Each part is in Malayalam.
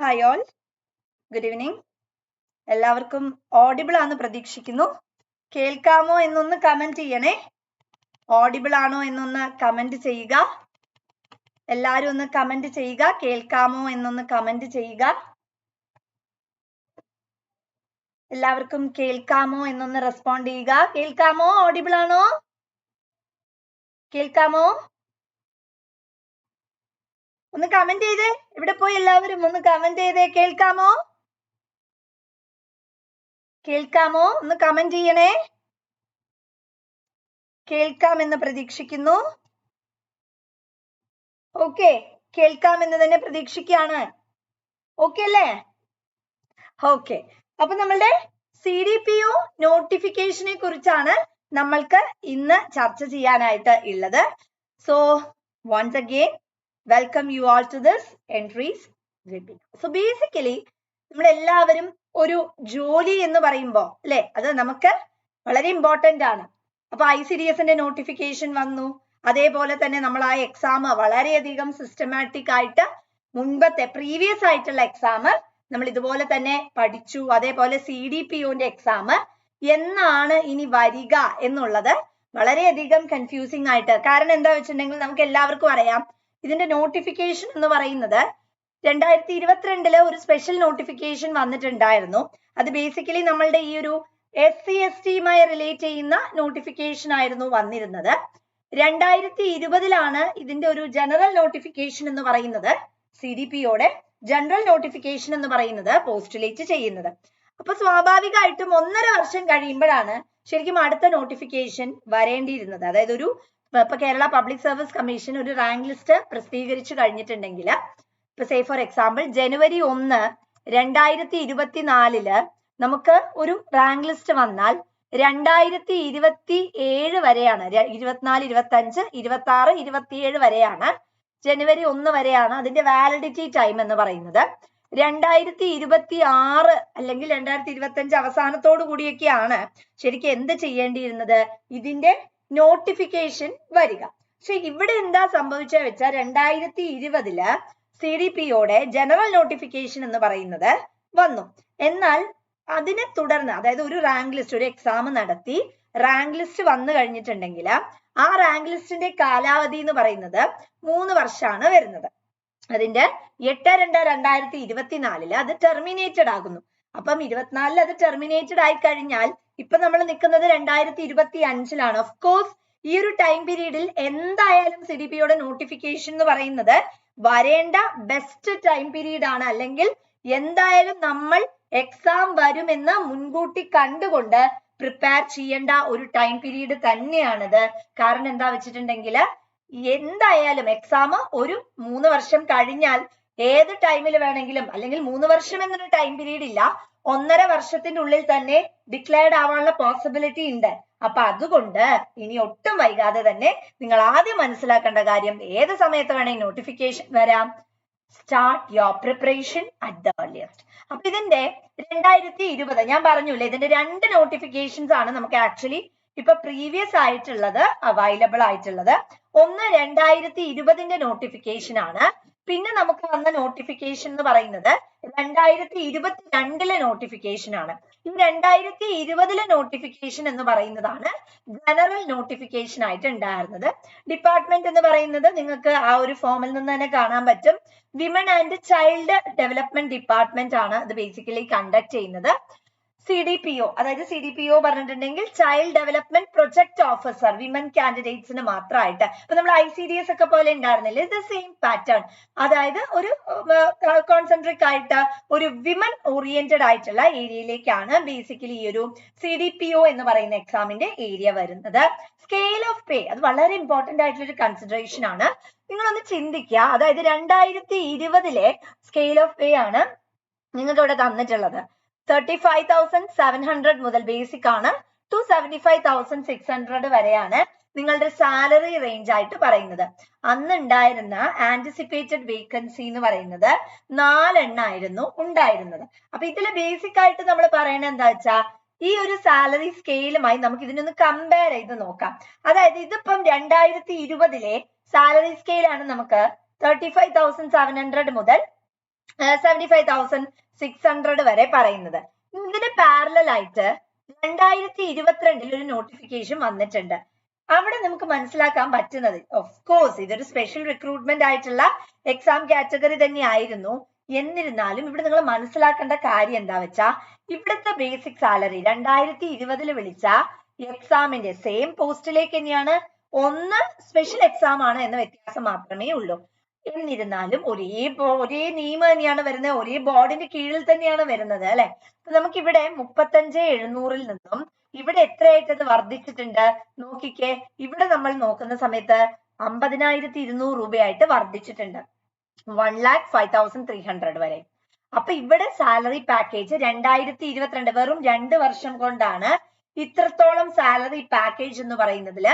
ഹായ് ഓൾ ഗുഡ് ഈവനിങ് എല്ലാവർക്കും ഓഡിബിൾ ആണെന്ന് പ്രതീക്ഷിക്കുന്നു. കേൾക്കാമോ എന്നൊന്ന് കമന്റ് ചെയ്യണേ. ഓഡിബിൾ ആണോ എന്നൊന്ന് കമന്റ് ചെയ്യുക. എല്ലാരും ഒന്ന് കമന്റ് ചെയ്യുക. കേൾക്കാമോ എന്നൊന്ന് കമന്റ് ചെയ്യുക. എല്ലാവർക്കും കേൾക്കാമോ എന്നൊന്ന് റെസ്പോണ്ട് ചെയ്യുക. കേൾക്കാമോ? ഓഡിബിൾ ആണോ? കേൾക്കാമോ? ഒന്ന് കമന്റ് ചെയ്തേ. ഇവിടെ പോയി എല്ലാവരും ഒന്ന് കമന്റ് ചെയ്തേ. കേൾക്കാമോ? കേൾക്കാമോ? ഒന്ന് കമന്റ് ചെയ്യണേ. കേൾക്കാമെന്ന് പ്രതീക്ഷിക്കുന്നു. ഓക്കെ കേൾക്കാമെന്ന് തന്നെ പ്രതീക്ഷിക്കുകയാണ്. ഓക്കെ അല്ലേ? ഓക്കെ അപ്പൊ നമ്മളുടെ സി ഡി പി ഒ നോട്ടിഫിക്കേഷനെ കുറിച്ചാണ് നമ്മൾക്ക് ഇന്ന് ചർച്ച ചെയ്യാനായിട്ട് ഉള്ളത്. So once again welcome you all to this entries so basically നമ്മൾ എല്ലാവരും ഒരു ജോലി എന്ന് പറയുമ്പോ അല്ലെ? അത് നമുക്ക് വളരെ ഇമ്പോർട്ടന്റ് ആണ്. അപ്പൊ ഐ സി ഡി എസിന്റെ നോട്ടിഫിക്കേഷൻ വന്നു. അതേപോലെ തന്നെ നമ്മൾ ആ എക്സാം വളരെയധികം സിസ്റ്റമാറ്റിക് ആയിട്ട് മുൻപത്തെ പ്രീവിയസ് ആയിട്ടുള്ള എക്സാം നമ്മൾ ഇതുപോലെ തന്നെ പഠിച്ചു. അതേപോലെ സി ഡി പി ഒന്റെ എക്സാം എന്നാണ് ഇനി വരിക എന്നുള്ളത് വളരെയധികം കൺഫ്യൂസിങ് ആയിട്ട്. കാരണം എന്താ വെച്ചിട്ടുണ്ടെങ്കിൽ നമുക്ക് എല്ലാവർക്കും അറിയാം. ഇതിന്റെ നോട്ടിഫിക്കേഷൻ എന്ന് പറയുന്നത് രണ്ടായിരത്തി ഇരുപത്തിരണ്ടിൽ ഒരു സ്പെഷ്യൽ നോട്ടിഫിക്കേഷൻ വന്നിട്ടുണ്ടായിരുന്നു. അത് ബേസിക്കലി നമ്മളുടെ ഈ ഒരു എസ് സി എസ് ടിയുമായി റിലേറ്റ് ചെയ്യുന്ന നോട്ടിഫിക്കേഷൻ ആയിരുന്നു വന്നിരുന്നത്. രണ്ടായിരത്തി ഇരുപതിലാണ് ഇതിന്റെ ഒരു ജനറൽ നോട്ടിഫിക്കേഷൻ എന്ന് പറയുന്നത് സി ഡി പിയോടെ ജനറൽ നോട്ടിഫിക്കേഷൻ എന്ന് പറയുന്നത് പോസ്റ്റുലേറ്റ് ചെയ്യുന്നത്. അപ്പൊ സ്വാഭാവികമായിട്ടും ഒന്നര വർഷം കഴിയുമ്പോഴാണ് ശരിക്കും അടുത്ത നോട്ടിഫിക്കേഷൻ വരേണ്ടിയിരുന്നത്. അതായത് ഒരു ഇപ്പൊ കേരള പബ്ലിക് സർവീസ് കമ്മീഷൻ ഒരു റാങ്ക് ലിസ്റ്റ് പ്രസിദ്ധീകരിച്ചു കഴിഞ്ഞിട്ടുണ്ടെങ്കിൽ ഇപ്പൊ സേ ഫോർ എക്സാമ്പിൾ ജനുവരി ഒന്ന് രണ്ടായിരത്തി ഇരുപത്തിനാലിൽ നമുക്ക് ഒരു റാങ്ക് ലിസ്റ്റ് വന്നാൽ രണ്ടായിരത്തി ഇരുപത്തി ഏഴ് വരെയാണ് ഇരുപത്തിനാല് ഇരുപത്തി അഞ്ച് ഇരുപത്തി ആറ് ഇരുപത്തിയേഴ് വരെയാണ് ജനുവരി ഒന്ന് വരെയാണ് അതിന്റെ വാലിഡിറ്റി ടൈം എന്ന് പറയുന്നത്. രണ്ടായിരത്തി ഇരുപത്തി ആറ് അല്ലെങ്കിൽ രണ്ടായിരത്തി ഇരുപത്തി അഞ്ച് അവസാനത്തോടു കൂടിയൊക്കെയാണ് ശരിക്കും എന്ത് ചെയ്യേണ്ടിയിരുന്നത്? ഇതിന്റെ നോട്ടിഫിക്കേഷൻ വരിക. പക്ഷെ ഇവിടെ എന്താ സംഭവിച്ച വെച്ചാൽ രണ്ടായിരത്തി ഇരുപതിൽ സി ഡി പിയോടെ ജനറൽ നോട്ടിഫിക്കേഷൻ എന്ന് പറയുന്നത് വന്നു. എന്നാൽ അതിനെ തുടർന്ന് അതായത് ഒരു റാങ്ക് ലിസ്റ്റ് ഒരു എക്സാം നടത്തി റാങ്ക് ലിസ്റ്റ് വന്നു കഴിഞ്ഞിട്ടുണ്ടെങ്കിൽ ആ റാങ്ക് ലിസ്റ്റിന്റെ കാലാവധി എന്ന് പറയുന്നത് മൂന്ന് വർഷമാണ് വരുന്നത്. അതിന്റെ എട്ട് രണ്ട് രണ്ടായിരത്തി ഇരുപത്തിനാലിൽ അത് ടെർമിനേറ്റഡ് ആകുന്നു. അപ്പം ഇരുപത്തിനാലിൽ അത് ടെർമിനേറ്റഡ് ആയി കഴിഞ്ഞാൽ ഇപ്പൊ നമ്മൾ നിൽക്കുന്നത് രണ്ടായിരത്തി ഇരുപത്തി അഞ്ചിലാണ് ഓഫ് കോഴ്സ് ഈ ഒരു ടൈം പീരീഡിൽ എന്തായാലും സി ഡി പിയുടെ നോട്ടിഫിക്കേഷൻ എന്ന് പറയുന്നത് വരേണ്ട ബെസ്റ്റ് ടൈം പീരീഡ് ആണ്. അല്ലെങ്കിൽ എന്തായാലും നമ്മൾ എക്സാം വരുമെന്ന് മുൻകൂട്ടി കണ്ടുകൊണ്ട് പ്രിപ്പയർ ചെയ്യേണ്ട ഒരു ടൈം പീരീഡ് തന്നെയാണിത്. കാരണം എന്താ വെച്ചിട്ടുണ്ടെങ്കിൽ എന്തായാലും എക്സാം ഒരു മൂന്ന് വർഷം കഴിഞ്ഞാൽ ഏത് ടൈമിൽ വേണമെങ്കിലും അല്ലെങ്കിൽ മൂന്ന് വർഷം എന്നൊരു ടൈം പീരീഡ് ഇല്ല ഒന്നര വർഷത്തിന്റെ ഉള്ളിൽ തന്നെ ഡിക്ലെയർഡ് ആവാനുള്ള പോസിബിലിറ്റി ഉണ്ട്. അപ്പൊ അതുകൊണ്ട് ഇനി ഒട്ടും വൈകാതെ തന്നെ നിങ്ങൾ ആദ്യം മനസ്സിലാക്കേണ്ട കാര്യം ഏത് സമയത്ത് വേണമെങ്കിൽ നോട്ടിഫിക്കേഷൻ വരാം. Start your preparation at the earliest അപ്പൊ ഇതിന്റെ രണ്ടായിരത്തി ഇരുപത് ഞാൻ പറഞ്ഞില്ലേ ഇതിന്റെ രണ്ട് നോട്ടിഫിക്കേഷൻസ് ആണ് നമുക്ക് ആക്ച്വലി ഇപ്പൊ പ്രീവിയസ് ആയിട്ടുള്ളത് അവൈലബിൾ ആയിട്ടുള്ളത്. ഒന്ന് രണ്ടായിരത്തി ഇരുപതിന്റെ നോട്ടിഫിക്കേഷൻ ആണ്. പിന്നെ നമുക്ക് വന്ന നോട്ടിഫിക്കേഷൻ എന്ന് പറയുന്നത് രണ്ടായിരത്തി ഇരുപത്തി രണ്ടിലെ നോട്ടിഫിക്കേഷൻ ആണ്. ഈ രണ്ടായിരത്തി ഇരുപതിലെ നോട്ടിഫിക്കേഷൻ എന്ന് പറയുന്നതാണ് ജനറൽ നോട്ടിഫിക്കേഷൻ ആയിട്ട് ഉണ്ടായിരുന്നത്. ഡിപ്പാർട്ട്മെന്റ് എന്ന് പറയുന്നത് നിങ്ങൾക്ക് ആ ഒരു ഫോമിൽ നിന്ന് തന്നെ കാണാൻ പറ്റും. Women and child development department ആണ് അത് ബേസിക്കലി കണ്ടക്ട് ചെയ്യുന്നത്. സി ഡി പി ഒ അതായത് സി ഡി പി ഒ പറഞ്ഞിട്ടുണ്ടെങ്കിൽ child development project officer women കാൻഡിഡേറ്റ്സിന് മാത്രമായിട്ട് ഇപ്പൊ നമ്മൾ ഐ സി ഡി എസ് ഒക്കെ പോലെ ഉണ്ടായിരുന്നില്ലേ ഇത് സെയിം പാറ്റേൺ അതായത് ഒരു കോൺസെൻട്രിക് ആയിട്ട് ഒരു വിമൻ ഓറിയന്റഡ് ആയിട്ടുള്ള ഏരിയയിലേക്കാണ് ബേസിക്കലി ഈ ഒരു സി ഡി പി ഒ എന്ന് പറയുന്ന എക്സാമിന്റെ ഏരിയ വരുന്നത്. സ്കെയിൽ ഓഫ് പേ അത് വളരെ ഇമ്പോർട്ടന്റ് ആയിട്ടുള്ള ഒരു കൺസിഡറേഷൻ ആണ്. നിങ്ങളൊന്ന് ചിന്തിക്കുക അതായത് രണ്ടായിരത്തി ഇരുപതിലെ സ്കെയിൽ ഓഫ് പേ ആണ് നിങ്ങൾക്ക് ഇവിടെ തന്നിട്ടുള്ളത്. Thirty five thousand seven hundred മുതൽ ബേസിക് ആണ്. To seventy five thousand six hundred വരെയാണ് നിങ്ങളുടെ സാലറി റേഞ്ച് ആയിട്ട് പറയുന്നത്. അന്ന് ഉണ്ടായിരുന്ന ആന്റിസിപ്പേറ്റഡ് വേക്കൻസി എന്ന് പറയുന്നത് നാലെണ്ണായിരുന്നു ഉണ്ടായിരുന്നത്. അപ്പൊ ഇതിൽ ബേസിക് ആയിട്ട് നമ്മൾ പറയണത് എന്താ വെച്ചാ ഈ ഒരു സാലറി സ്കെയിലുമായി നമുക്ക് ഇതിനൊന്ന് കമ്പയർ ചെയ്ത് നോക്കാം. അതായത് ഇതിപ്പം രണ്ടായിരത്തി ഇരുപതിലെ സാലറി സ്കെയിലാണ് നമുക്ക് thirty five thousand seven hundred മുതൽ seventy five thousand six hundred വരെ പറയുന്നത്. ഇതിന് പാരലായിട്ട് രണ്ടായിരത്തി ഇരുപത്തിരണ്ടിൽ ഒരു നോട്ടിഫിക്കേഷൻ വന്നിട്ടുണ്ട്. അവിടെ നമുക്ക് മനസ്സിലാക്കാൻ പറ്റുന്നത് ഓഫ് കോഴ്സ് ഇതൊരു സ്പെഷ്യൽ റിക്രൂട്ട്മെന്റ് ആയിട്ടുള്ള എക്സാം കാറ്റഗറി തന്നെയായിരുന്നു. എന്നിരുന്നാലും ഇവിടെ നിങ്ങൾ മനസ്സിലാക്കേണ്ട കാര്യം എന്താ വെച്ചാ ഇവിടുത്തെ ബേസിക് സാലറി രണ്ടായിരത്തി ഇരുപതിൽ വിളിച്ച എക്സാമിന്റെ സെയിം പോസ്റ്റിലേക്ക് തന്നെയാണ് ഒന്ന് സ്പെഷ്യൽ എക്സാം ആണ് എന്ന വ്യത്യാസം മാത്രമേ ഉള്ളൂ. എന്നിരുന്നാലും ഒരേ ഒരേ നിയമം തന്നെയാണ് വരുന്നത്. ഒരേ ബോർഡിന്റെ കീഴിൽ തന്നെയാണ് വരുന്നത് അല്ലെ? അപ്പൊ നമുക്കിവിടെ മുപ്പത്തഞ്ച് എഴുന്നൂറിൽ നിന്നും ഇവിടെ എത്രയായിട്ട് അത് വർദ്ധിച്ചിട്ടുണ്ട്? നോക്കിക്കേ ഇവിടെ നമ്മൾ നോക്കുന്ന സമയത്ത് അമ്പതിനായിരത്തി ഇരുന്നൂറ് രൂപയായിട്ട് വർദ്ധിച്ചിട്ടുണ്ട്. One lakh five thousand three hundred വരെ. അപ്പൊ ഇവിടെ സാലറി പാക്കേജ് രണ്ടായിരത്തി ഇരുപത്തിരണ്ട് വെറും രണ്ട് വർഷം കൊണ്ടാണ് ഇത്രത്തോളം സാലറി പാക്കേജ് എന്ന് പറയുന്നതിൽ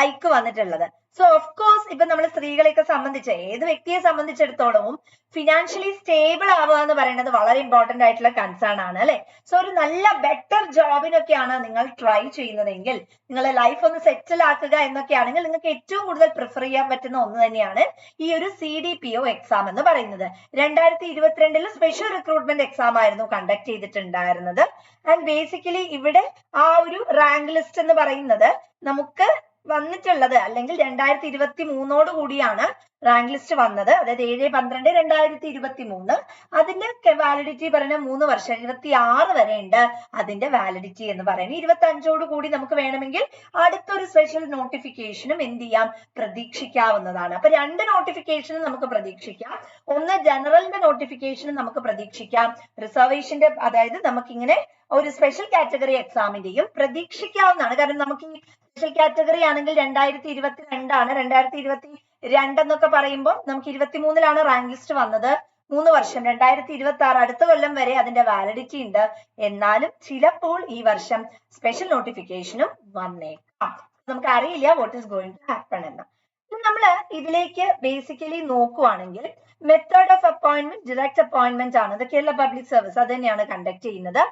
ഹൈക്ക് വന്നിട്ടുള്ളത്. സോ ഓഫ് കോഴ്സ് ഇപ്പൊ നമ്മൾ സ്ത്രീകളെയൊക്കെ സംബന്ധിച്ച് ഏത് വ്യക്തിയെ സംബന്ധിച്ചിടത്തോളവും ഫിനാൻഷ്യലി സ്റ്റേബിൾ ആവുക എന്ന് പറയുന്നത് വളരെ ഇമ്പോർട്ടന്റ് ആയിട്ടുള്ള കൺസേൺ ആണ് അല്ലെ? സോ ഒരു നല്ല ബെറ്റർ ജോബിനൊക്കെയാണ് നിങ്ങൾ ട്രൈ ചെയ്യുന്നതെങ്കിൽ നിങ്ങളെ ലൈഫ് ഒന്ന് സെറ്റിൽ ആക്കുക എന്നൊക്കെയാണെങ്കിൽ നിങ്ങൾക്ക് ഏറ്റവും കൂടുതൽ പ്രിഫർ ചെയ്യാൻ പറ്റുന്ന ഒന്ന് തന്നെയാണ് ഈ ഒരു C D P O exam എന്ന് പറയുന്നത്. രണ്ടായിരത്തി ഇരുപത്തിരണ്ടിൽ സ്പെഷ്യൽ റിക്രൂട്ട്മെന്റ് എക്സാം ആയിരുന്നു കണ്ടക്ട് ചെയ്തിട്ടുണ്ടായിരുന്നത്. ആൻഡ് ബേസിക്കലി ഇവിടെ ആ ഒരു റാങ്ക് ലിസ്റ്റ് എന്ന് പറയുന്നത് നമുക്ക് വന്നിട്ടുള്ളത്. അല്ലെങ്കിൽ രണ്ടായിരത്തി ഇരുപത്തി മൂന്നോട് കൂടിയാണ് റാങ്ക് ലിസ്റ്റ് വന്നത്. അതായത് ഏഴ് പന്ത്രണ്ട് രണ്ടായിരത്തി ഇരുപത്തി മൂന്ന് അതിന്റെ വാലിഡിറ്റി പറയുന്ന മൂന്ന് വർഷം ഇരുപത്തി ആറ് വരെ ഉണ്ട് അതിന്റെ വാലിഡിറ്റി എന്ന് പറയുന്നത്. ഇരുപത്തി അഞ്ചോട് കൂടി നമുക്ക് വേണമെങ്കിൽ അടുത്തൊരു സ്പെഷ്യൽ നോട്ടിഫിക്കേഷനും എന്ത് ചെയ്യാം? പ്രതീക്ഷിക്കാവുന്നതാണ്. അപ്പൊ രണ്ട് നോട്ടിഫിക്കേഷനും നമുക്ക് പ്രതീക്ഷിക്കാം. ഒന്ന് ജനറലിന്റെ നോട്ടിഫിക്കേഷനും നമുക്ക് പ്രതീക്ഷിക്കാം. റിസർവേഷന്റെ അതായത് നമുക്കിങ്ങനെ ഒരു സ്പെഷ്യൽ കാറ്റഗറി എക്സാമിന്റെയും പ്രതീക്ഷിക്കാവുന്നതാണ്. കാരണം നമുക്ക് ഈ സ്പെഷ്യൽ കാറ്റഗറി ആണെങ്കിൽ രണ്ടായിരത്തി ഇരുപത്തി രണ്ടാണ് രണ്ടായിരത്തി ഇരുപത്തി രണ്ടെന്നൊക്കെ പറയുമ്പോൾ നമുക്ക് ഇരുപത്തി മൂന്നിലാണ് റാങ്ക് ലിസ്റ്റ് വന്നത്. മൂന്ന് വർഷം. രണ്ടായിരത്തി ഇരുപത്തി ആറ് അടുത്ത കൊല്ലം വരെ അതിന്റെ വാലിഡിറ്റി ഉണ്ട്. എന്നാലും ചിലപ്പോൾ ഈ വർഷം സ്പെഷ്യൽ നോട്ടിഫിക്കേഷനും വന്നേക്കാം. നമുക്ക് അറിയില്ല what is going to happen എന്ന് നമ്മൾ ഇതിലേക്ക് ബേസിക്കലി നോക്കുവാണെങ്കിൽ method of appointment direct appointment ആണ്. ഇത് കേരള പബ്ലിക് സർവീസ് അത് തന്നെയാണ് കണ്ടക്ട് ചെയ്യുന്നത്.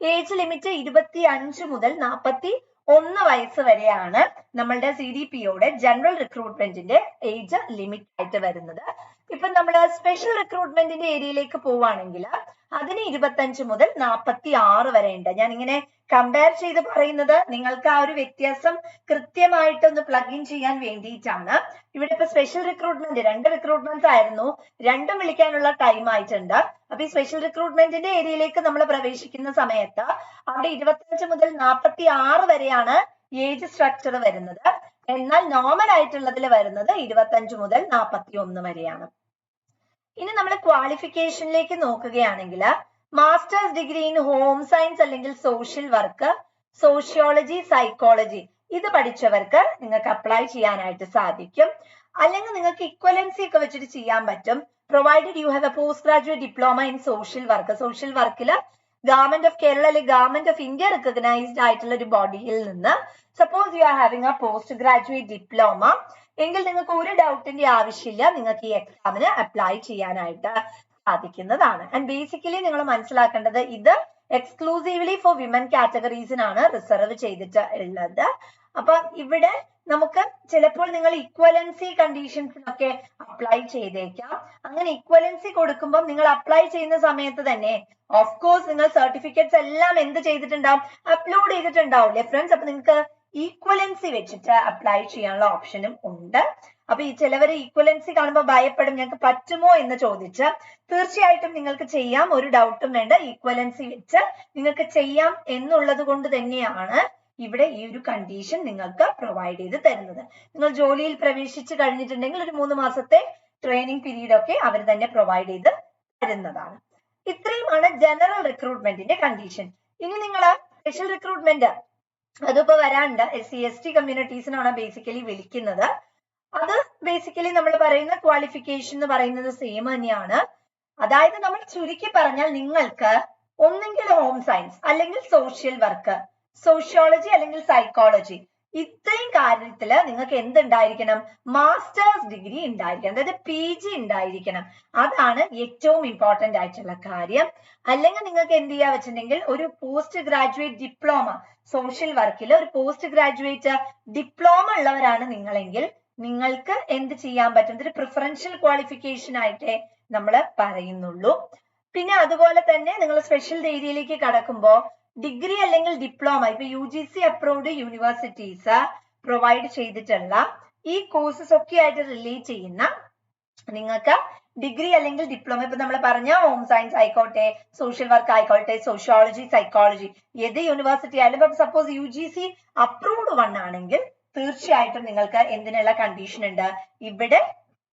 ഏജ് ലിമിറ്റ് ഇരുപത്തി അഞ്ച് മുതൽ നാൽപ്പത്തി ഒന്ന് വയസ്സ് വരെയാണ് നമ്മളുടെ സി ഡി പിയുടെ ജനറൽ റിക്രൂട്ട്മെന്റിന്റെ ഏജ് ലിമിറ്റ് ആയിട്ട് വരുന്നത്. ഇപ്പൊ നമ്മൾ സ്പെഷ്യൽ റിക്രൂട്ട്മെന്റിന്റെ ഏരിയയിലേക്ക് പോവുകയാണെങ്കിൽ അതിന് ഇരുപത്തഞ്ച് മുതൽ നാൽപ്പത്തി ആറ് വരെ ഉണ്ട്. ഞാൻ ഇങ്ങനെ കമ്പയർ ചെയ്ത് പറയുന്നത് നിങ്ങൾക്ക് ആ ഒരു വ്യത്യാസം കൃത്യമായിട്ടൊന്ന് പ്ലഗ് ഇൻ ചെയ്യാൻ വേണ്ടിയിട്ടാണ്. ഇവിടെ ഇപ്പൊ സ്പെഷ്യൽ റിക്രൂട്ട്മെന്റ് രണ്ട് റിക്രൂട്ട്മെന്റ്സ് ആയിരുന്നു. രണ്ടും വിളിക്കാനുള്ള ടൈം ആയിട്ടുണ്ട്. അപ്പൊ ഈ സ്പെഷ്യൽ റിക്രൂട്ട്മെന്റിന്റെ ഏരിയയിലേക്ക് നമ്മൾ പ്രവേശിക്കുന്ന സമയത്ത് അവിടെ ഇരുപത്തഞ്ച് മുതൽ നാൽപ്പത്തി ആറ് വരെയാണ് ഏജ് സ്ട്രക്ചർ വരുന്നത്. എന്നാൽ നോർമൽ ആയിട്ടുള്ളതിൽ വരുന്നത് ഇരുപത്തഞ്ച് മുതൽ നാൽപ്പത്തി ഒന്ന് വരെയാണ്. ഇനി നമ്മൾ ക്വാളിഫിക്കേഷനിലേക്ക് നോക്കുകയാണെങ്കിൽ masters degree in home science അല്ലെങ്കിൽ സോഷ്യൽ വർക്ക് സോഷ്യോളജി സൈക്കോളജി ഇത് പഠിച്ചവർക്ക് നിങ്ങൾക്ക് അപ്ലൈ ചെയ്യാനായിട്ട് സാധിക്കും. അല്ലെങ്കിൽ നിങ്ങൾക്ക് ഇക്വലൻസി ഒക്കെ വെച്ചിട്ട് ചെയ്യാൻ പറ്റും. Provided you have a post graduate diploma in social work social വർക്കിൽ ഗവൺമെന്റ് ഓഫ് കേരള അല്ലെങ്കിൽ ഗവൺമെന്റ് ഓഫ് ഇന്ത്യ റെക്കഗ്നൈസ്ഡ് ആയിട്ടുള്ള ഒരു ബോഡിയിൽ നിന്ന് suppose you are having a post graduate diploma എങ്കിൽ നിങ്ങൾക്ക് ഒരു ഡൗട്ടിന്റെ ആവശ്യമില്ല. നിങ്ങൾക്ക് ഈ എക്സാമിന് അപ്ലൈ ചെയ്യാനായിട്ട് സാധിക്കുന്നതാണ്. ആൻഡ് ബേസിക്കലി നിങ്ങൾ മനസ്സിലാക്കേണ്ടത് ഇത് എക്സ്ക്ലൂസീവ്ലി ഫോർ വിമൻ കാറ്റഗറീസിനാണ് റിസർവ് ചെയ്തിട്ട് ഉള്ളത്. അപ്പൊ ഇവിടെ നമുക്ക് ചിലപ്പോൾ നിങ്ങൾ ഇക്വലൻസി ഒക്കെ അപ്ലൈ ചെയ്തേക്കാം. അങ്ങനെ ഇക്വലൻസി കൊടുക്കുമ്പോൾ നിങ്ങൾ അപ്ലൈ ചെയ്യുന്ന സമയത്ത് തന്നെ ഓഫ് കോഴ്സ് നിങ്ങൾ സർട്ടിഫിക്കറ്റ്സ് എല്ലാം എന്ത് ചെയ്തിട്ടുണ്ടാവും? അപ്ലോഡ് ചെയ്തിട്ടുണ്ടാവില്ലേ ഫ്രണ്ട്സ് അപ്പൊ നിങ്ങൾക്ക് ഈക്വലൻസി വെച്ചിട്ട് അപ്ലൈ ചെയ്യാനുള്ള ഓപ്ഷനും ഉണ്ട്. അപ്പൊ ഈ ചിലവർ ഈക്വലൻസി കാണുമ്പോൾ ഭയപ്പെടും ഞങ്ങൾക്ക് പറ്റുമോ എന്ന് ചോദിച്ച് തീർച്ചയായിട്ടും നിങ്ങൾക്ക് ചെയ്യാം. ഒരു ഡൗട്ടും വേണ്ട. ഈക്വലൻസി വെച്ച് നിങ്ങൾക്ക് ചെയ്യാം എന്നുള്ളത് കൊണ്ട് തന്നെയാണ് ഇവിടെ ഈ ഒരു കണ്ടീഷൻ നിങ്ങൾക്ക് പ്രൊവൈഡ് ചെയ്ത് തരുന്നത്. നിങ്ങൾ ജോലിയിൽ പ്രവേശിച്ചു കഴിഞ്ഞിട്ടുണ്ടെങ്കിൽ ഒരു മൂന്ന് മാസത്തെ ട്രെയിനിങ് പീരീഡ് ഒക്കെ അവർ തന്നെ പ്രൊവൈഡ് ചെയ്ത് തരുന്നതാണ്. ഇത്രയുമാണ് ജനറൽ റിക്രൂട്ട്മെന്റിന്റെ കണ്ടീഷൻ ഇനി നിങ്ങൾ സ്പെഷ്യൽ റിക്രൂട്ട്മെന്റ് അതിപ്പോ വരാണ്ട് എസ് സി എസ് ടി കമ്മ്യൂണിറ്റീസിനാണ് ബേസിക്കലി വിളിക്കുന്നത്. അത് ബേസിക്കലി നമ്മൾ പറയുന്ന ക്വാളിഫിക്കേഷൻ എന്ന് പറയുന്നത് സെയിം തന്നെയാണ്. അതായത് നമ്മൾ ചുരുക്കി പറഞ്ഞാൽ നിങ്ങൾക്ക് ഒന്നെങ്കിൽ ഹോം സയൻസ് അല്ലെങ്കിൽ സോഷ്യൽ വർക്ക് സോഷ്യോളജി അല്ലെങ്കിൽ സൈക്കോളജി ഇത്രയും കാര്യത്തിൽ നിങ്ങൾക്ക് എന്തുണ്ടായിരിക്കണം? മാസ്റ്റേഴ്സ് ഡിഗ്രി ഉണ്ടായിരിക്കണം. അതായത് പി ജി ഉണ്ടായിരിക്കണം. അതാണ് ഏറ്റവും ഇമ്പോർട്ടന്റ് ആയിട്ടുള്ള കാര്യം. അല്ലെങ്കിൽ നിങ്ങൾക്ക് എന്ത് ചെയ്യാ വെച്ചിട്ടുണ്ടെങ്കിൽ ഒരു പോസ്റ്റ് ഗ്രാജുവേറ്റ് ഡിപ്ലോമ സോഷ്യൽ വർക്കിൽ ഒരു പോസ്റ്റ് ഗ്രാജുവേറ്റ് ഡിപ്ലോമ ഉള്ളവരാണ് നിങ്ങളെങ്കിൽ നിങ്ങൾക്ക് എന്ത് ചെയ്യാൻ പറ്റും? ഒരു പ്രിഫറൻഷ്യൽ ക്വാളിഫിക്കേഷൻ ആയിട്ടേ നമ്മൾ പറയുന്നുള്ളൂ. പിന്നെ അതുപോലെ തന്നെ നിങ്ങൾ സ്പെഷ്യൽ ഏരിയയിലേക്ക് കടക്കുമ്പോൾ ഡിഗ്രി അല്ലെങ്കിൽ ഡിപ്ലോമ ഇപ്പൊ U G C approved universities provide ചെയ്തിട്ടുള്ള ഈ കോഴ്സസ് ഒക്കെ ആയിട്ട് റിലേറ്റ് ചെയ്യുന്ന നിങ്ങൾക്ക് ഡിഗ്രി അല്ലെങ്കിൽ ഡിപ്ലോമ ഇപ്പൊ നമ്മൾ പറഞ്ഞ ഹോം സയൻസ് ആയിക്കോട്ടെ സോഷ്യൽ വർക്ക് ആയിക്കോട്ടെ സോഷ്യോളജി സൈക്കോളജി ഏത് യൂണിവേഴ്സിറ്റി ആയാലും ഇപ്പൊ suppose U G C approved one ആണെങ്കിൽ തീർച്ചയായിട്ടും നിങ്ങൾക്ക് എന്തിനുള്ള കണ്ടീഷൻ ഉണ്ട്? ഇവിടെ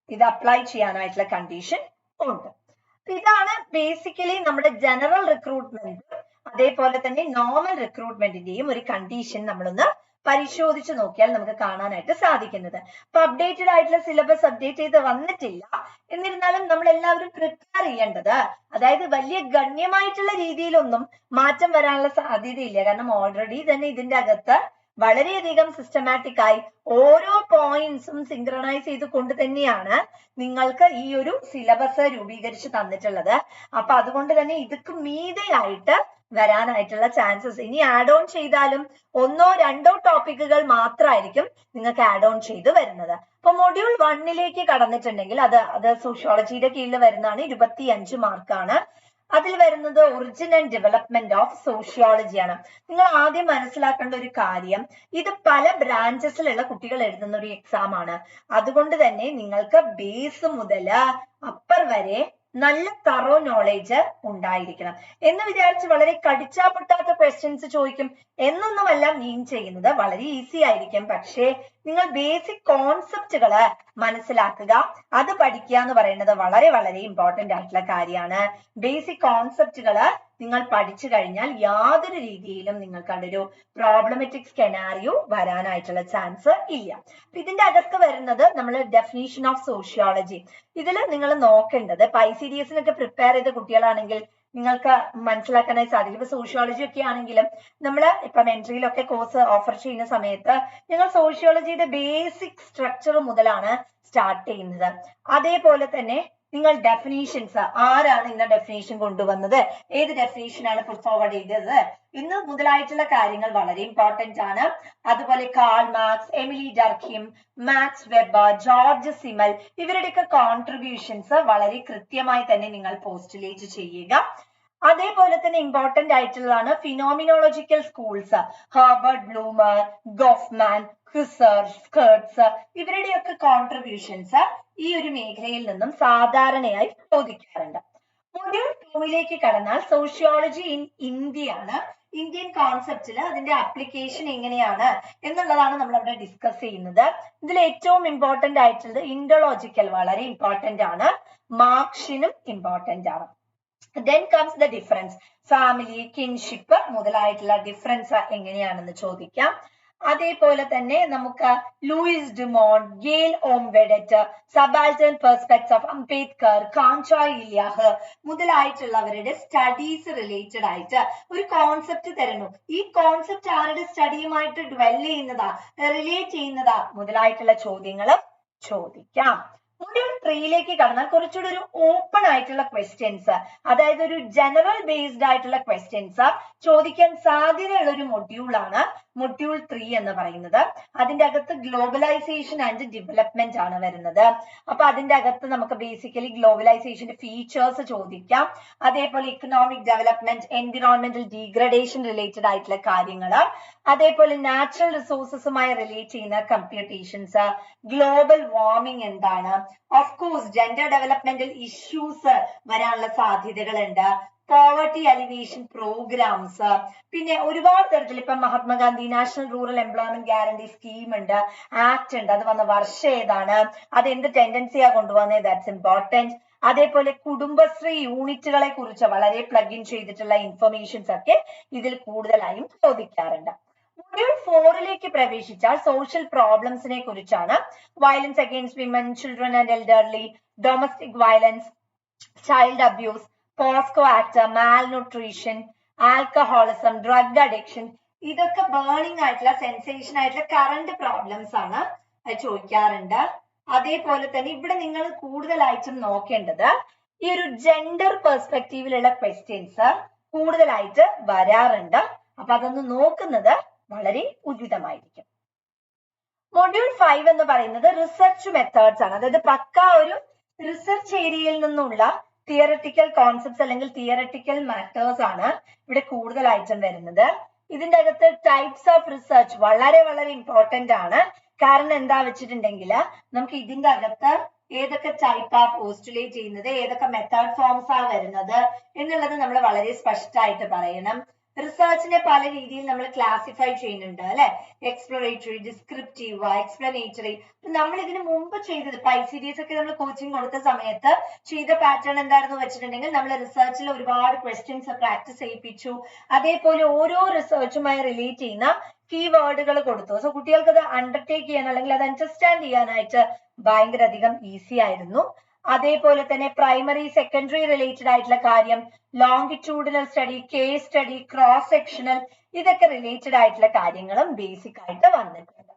ഇത് അപ്ലൈ ചെയ്യാനായിട്ടുള്ള കണ്ടീഷൻ ഉണ്ട്. ഇതാണ് ബേസിക്കലി നമ്മുടെ ജനറൽ റിക്രൂട്ട്മെന്റ് അതേപോലെ തന്നെ നോർമൽ റിക്രൂട്ട്മെന്റിന്റെയും ഒരു കണ്ടീഷൻ നമ്മളൊന്ന് പരിശോധിച്ചു നോക്കിയാൽ നമുക്ക് കാണാനായിട്ട് സാധിക്കുന്നത്. അപ്പൊ അപ്ഡേറ്റഡ് ആയിട്ടുള്ള സിലബസ് അപ്ഡേറ്റ് ചെയ്ത് വന്നിട്ടില്ല. എന്നിരുന്നാലും നമ്മൾ എല്ലാവരും പ്രിപ്പയർ ചെയ്യേണ്ടത് അതായത് വലിയ ഗണ്യമായിട്ടുള്ള രീതിയിലൊന്നും മാറ്റം വരാനുള്ള സാധ്യതയില്ല. കാരണം ഓൾറെഡി തന്നെ ഇതിന്റെ അകത്ത് വളരെയധികം സിസ്റ്റമാറ്റിക് ആയി ഓരോ പോയിന്റ്സും ചെയ്ത് കൊണ്ട് തന്നെയാണ് നിങ്ങൾക്ക് ഈ ഒരു സിലബസ് രൂപീകരിച്ച് തന്നിട്ടുള്ളത്. അപ്പൊ അതുകൊണ്ട് തന്നെ ഇതൊക്കെ മീതെയായിട്ട് വരാനായിട്ടുള്ള ചാൻസസ് ഇനി ആഡ് ഓൺ ചെയ്താലും ഒന്നോ രണ്ടോ ടോപ്പിക്കുകൾ മാത്രമായിരിക്കും നിങ്ങൾക്ക് ആഡ് ഓൺ ചെയ്ത് വരുന്നത്. അപ്പൊ മൊഡ്യൂൾ വണ്ണിലേക്ക് കടന്നിട്ടുണ്ടെങ്കിൽ അത് അത് സോഷ്യോളജിയുടെ കീഴിൽ വരുന്നതാണ് ഇരുപത്തി അഞ്ച് മാർക്കാണ്. അതിൽ വരുന്നത് ഒറിജിനൽ ഡെവലപ്മെന്റ് ഓഫ് സോഷ്യോളജിയാണ് നിങ്ങൾ ആദ്യം മനസ്സിലാക്കേണ്ട ഒരു കാര്യം ഇത് പല ബ്രാഞ്ചസിലുള്ള കുട്ടികൾ എഴുതുന്ന ഒരു എക്സാം ആണ്. അതുകൊണ്ട് തന്നെ നിങ്ങൾക്ക് ബേസ് മുതൽ അപ്പർ വരെ നല്ല തറോ നോളേജ് ഉണ്ടായിരിക്കണം. എന്ന് വിചാരിച്ച് വളരെ കടിച്ചാ പൊട്ടാത്ത ക്വസ്റ്റ്യൻസ് ചോദിക്കും. എന്നൊന്നുമല്ല മീൻ ചെയ്യുന്നത്. വളരെ ഈസി ആയിരിക്കും. പക്ഷേ നിങ്ങൾ ബേസിക് കോൺസെപ്റ്റുകൾ മനസ്സിലാക്കുക. അത് പഠിക്കുക എന്ന് പറയുന്നത് വളരെ വളരെ ഇമ്പോർട്ടന്റ് ആയിട്ടുള്ള കാര്യമാണ്. ബേസിക് കോൺസെപ്റ്റുകൾ നിങ്ങൾ പഠിച്ചു കഴിഞ്ഞാൽ യാതൊരു രീതിയിലും നിങ്ങൾക്ക് അതൊരു പ്രോബ്ലമാറ്റിക് സ്കെനാറിയോ വരാനായിട്ടുള്ള ചാൻസ് ഇല്ല. ഇതിന്റെ അകത്ത് വരുന്നത് നമ്മൾ ഡെഫിനേഷൻ ഓഫ് സോഷ്യോളജി ഇതിൽ നിങ്ങൾ നോക്കേണ്ടത് എസിനൊക്കെ പ്രിപ്പയർ ചെയ്ത കുട്ടികളാണെങ്കിൽ നിങ്ങൾക്ക് മനസ്സിലാക്കാനായി സാധിക്കും. ഇപ്പൊ സോഷ്യോളജി ഒക്കെ ആണെങ്കിലും നമ്മൾ ഇപ്പം എൻട്രിയിലൊക്കെ കോഴ്സ് ഓഫർ ചെയ്യുന്ന സമയത്ത് ഞങ്ങൾ സോഷ്യോളജിയുടെ ബേസിക് സ്ട്രക്ചർ മുതലാണ് സ്റ്റാർട്ട് ചെയ്യുന്നത്. അതേപോലെ തന്നെ നിങ്ങൾ ഡെഫിനേഷൻസ് ആരാണ് ഇന്ന് ഡെഫിനേഷൻ കൊണ്ടുവന്നത്? ഏത് ഡെഫിനേഷൻ ആണ് പുട്ട് ഫോർവേഡ് ചെയ്തത്? ഇന്ന് മുതലായിട്ടുള്ള കാര്യങ്ങൾ വളരെ ഇമ്പോർട്ടന്റ് ആണ്. അതുപോലെ Karl Marx Emile Durkheim Max Weber George Simmel ഇവരുടെയൊക്കെ കോൺട്രിബ്യൂഷൻസ് വളരെ കൃത്യമായി തന്നെ നിങ്ങൾ പോസ്റ്റുലേറ്റ് ചെയ്യുക. അതേപോലെ തന്നെ ഇമ്പോർട്ടന്റ് ആയിട്ടുള്ളതാണ് phenomenological schools Herbert Blumer Goffman Schutz ഇവരുടെയൊക്കെ കോൺട്രിബ്യൂഷൻസ് ഈ ഒരു മേഖലയിൽ നിന്നും സാധാരണയായി ചോദിക്കാറുണ്ട് മൊഡ്യൂൾ ടൂവിലേക്ക് കടന്നാൽ സോഷ്യോളജി ഇൻ ഇന്ത്യ ആണ് ഇന്ത്യൻ കോൺസെപ്റ്റിൽ അതിന്റെ ആപ്ലിക്കേഷൻ എങ്ങനെയാണ് എന്നുള്ളതാണ് നമ്മൾ അവിടെ ഡിസ്കസ് ചെയ്യുന്നത്. ഇതിൽ ഏറ്റവും ഇമ്പോർട്ടന്റ് ആയിട്ടുള്ളത് ഇൻഡോളോജിക്കൽ വളരെ ഇമ്പോർട്ടന്റ് ആണ്. മാർക്സിനും ഇമ്പോർട്ടന്റ് ആണ്. Then comes the difference family kinship മുതലായിട്ടുള്ള difference എങ്ങനെയാണെന്ന് ചോദിക്കാം. അതേപോലെ തന്നെ നമുക്ക് Louis Dumont Gail Omvedt subaltern perspectives of Ambedkar Kancha Ilaiah മുതലായിട്ടുള്ളവരുടെ studies related ആയിട്ട് ഒരു കോൺസെപ്റ്റ് തരുന്നു. ഈ കോൺസെപ്റ്റ് ആരുടെ സ്റ്റഡിയുമായിട്ട് ഡ്വെൽ ചെയ്യുന്നതാ റിലേറ്റ് ചെയ്യുന്നതാ മുതലായിട്ടുള്ള ചോദ്യങ്ങളും ചോദിക്കാം. ത്രീയിലേക്ക് കടന്നാൽ കുറച്ചുകൂടി ഒരു ഓപ്പൺ ആയിട്ടുള്ള ക്വസ്റ്റ്യൻസ് അതായത് ഒരു ജനറൽ ബേസ്ഡ് ആയിട്ടുള്ള ക്വസ്റ്റ്യൻസ് ചോദിക്കാൻ സാധ്യതയുള്ള ഒരു മൊഡ്യൂൾ ആണ് മൊഡ്യൂൾ ത്രീ എന്ന് പറയുന്നത്. അതിന്റെ അകത്ത് ഗ്ലോബലൈസേഷൻ ആൻഡ് ഡെവലപ്മെന്റ് ആണ് വരുന്നത്. അപ്പൊ അതിന്റെ അകത്ത് നമുക്ക് ബേസിക്കലി ഗ്ലോബലൈസേഷന്റെ ഫീച്ചേഴ്സ് ചോദിക്കാം. അതേപോലെ economic development environmental degradation related ആയിട്ടുള്ള കാര്യങ്ങൾ അതേപോലെ നാച്ചുറൽ റിസോഴ്സസുമായി റിലേറ്റ് ചെയ്യുന്ന കമ്പ്യൂട്ടേഷൻസ് ഗ്ലോബൽ വാർമിംഗ് എന്താണ്? കോഴ്സ് ജെൻഡർ ഡെവലപ്മെന്റൽ ഇഷ്യൂസ് വരാനുള്ള സാധ്യതകളുണ്ട്. പോവർട്ടി അലിവേഷൻ പ്രോഗ്രാംസ് പിന്നെ ഒരുപാട് തരത്തിൽ ഇപ്പൊ Mahatma Gandhi national rural employment guarantee scheme ഉണ്ട്. ആക്ട് ഉണ്ട്. അത് വന്ന വർഷം ഏതാണ്? അത് എന്ത് ടെൻഡൻസിയാ കൊണ്ടുവന്നത് ദാറ്റ്സ് ഇമ്പോർട്ടന്റ് അതേപോലെ കുടുംബശ്രീ യൂണിറ്റുകളെ കുറിച്ച് വളരെ പ്ലഗ് ഇൻ ചെയ്തിട്ടുള്ള ഇൻഫർമേഷൻസ് ഒക്കെ ഇതിൽ കൂടുതലായും ചോദിക്കാറുണ്ട്. മൊഡ്യൂൾ ഫോറിലേക്ക് പ്രവേശിച്ചാൽ സോഷ്യൽ പ്രോബ്ലംസിനെ കുറിച്ചാണ്. Violence against women children and elderly domestic violence child abuse POCSO act malnutrition alcoholism drug addiction ഇതൊക്കെ ബേണിംഗ് ആയിട്ടുള്ള സെൻസേഷൻ ആയിട്ടുള്ള കറണ്ട് പ്രോബ്ലംസ് ആണ് ചോദിക്കാറുണ്ട്. അതേപോലെ തന്നെ ഇവിടെ നിങ്ങൾ കൂടുതലായിട്ടും നോക്കേണ്ടത് ഈ ഒരു ജെൻഡർ പെർസ്പെക്റ്റീവിലുള്ള ക്വസ്റ്റ്യൻസ് കൂടുതലായിട്ട് വരാറുണ്ട്. അപ്പൊ അതൊന്ന് നോക്കുന്നത് വളരെ ഉചിതമായിരിക്കും. മൊഡ്യൂൾ ഫൈവ് എന്ന് പറയുന്നത് റിസർച്ച് മെത്തേഡ്സ് ആണ്. അതായത് പക്ക ഒരു റിസർച്ച് ഏരിയയിൽ നിന്നുള്ള തിയററ്റിക്കൽ കോൺസെപ്റ്റ്സ് അല്ലെങ്കിൽ തിയററ്റിക്കൽ മാറ്റേഴ്സ് ആണ് ഇവിടെ കൂടുതലായിട്ടും വരുന്നത്. ഇതിന്റെ അകത്ത് ടൈപ്സ് ഓഫ് റിസർച്ച് വളരെ വളരെ ഇമ്പോർട്ടന്റ് ആണ്. കാരണം എന്താ വെച്ചിട്ടുണ്ടെങ്കിൽ നമുക്ക് ഇതിന്റെ അകത്ത് ഏതൊക്കെ ടൈപ്പ് ആ പോസ്റ്റുലേറ്റ് ചെയ്യുന്നത് ഏതൊക്കെ മെത്തേഡ് ഫോംസ് ആ വരുന്നത് എന്നുള്ളത് നമ്മൾ വളരെ സ്പഷ്ടമായിട്ട് പറയണം. റിസർച്ചിനെ പല രീതിയിൽ നമ്മൾ ക്ലാസിഫൈ ചെയ്യുന്നുണ്ട് അല്ലെ? എക്സ്പ്ലോറേറ്ററി ഡിസ്ക്രിപ്റ്റീവ് എക്സ്പ്ലനേറ്ററി നമ്മൾ ഇതിന് മുമ്പ് ചെയ്തത് പൈ ഒക്കെ നമ്മൾ കോച്ചിങ് കൊടുത്ത സമയത്ത് ചെയ്ത പാറ്റേൺ എന്തായിരുന്നു വെച്ചിട്ടുണ്ടെങ്കിൽ നമ്മൾ റിസർച്ചിൽ ഒരുപാട് ക്വസ്റ്റ്യൻസ് പ്രാക്ടീസ് ചെയ്യിപ്പിച്ചു. അതേപോലെ ഓരോ റിസർച്ചുമായി റിലേറ്റ് ചെയ്യുന്ന കീവേഡുകൾ കൊടുത്തു. സോ കുട്ടികൾക്ക് അത് അണ്ടർടേക്ക് ചെയ്യാൻ അല്ലെങ്കിൽ അത് അണ്ടർസ്റ്റാൻഡ് ചെയ്യാനായിട്ട് ഭയങ്കര അധികം ഈസി ആയിരുന്നു. അതേപോലെ തന്നെ പ്രൈമറി സെക്കൻഡറി റിലേറ്റഡ് ആയിട്ടുള്ള കാര്യം longitudinal study case study cross sectional ഇതൊക്കെ റിലേറ്റഡ് ആയിട്ടുള്ള കാര്യങ്ങളും ബേസിക് ആയിട്ട് വന്നിട്ടുണ്ട്.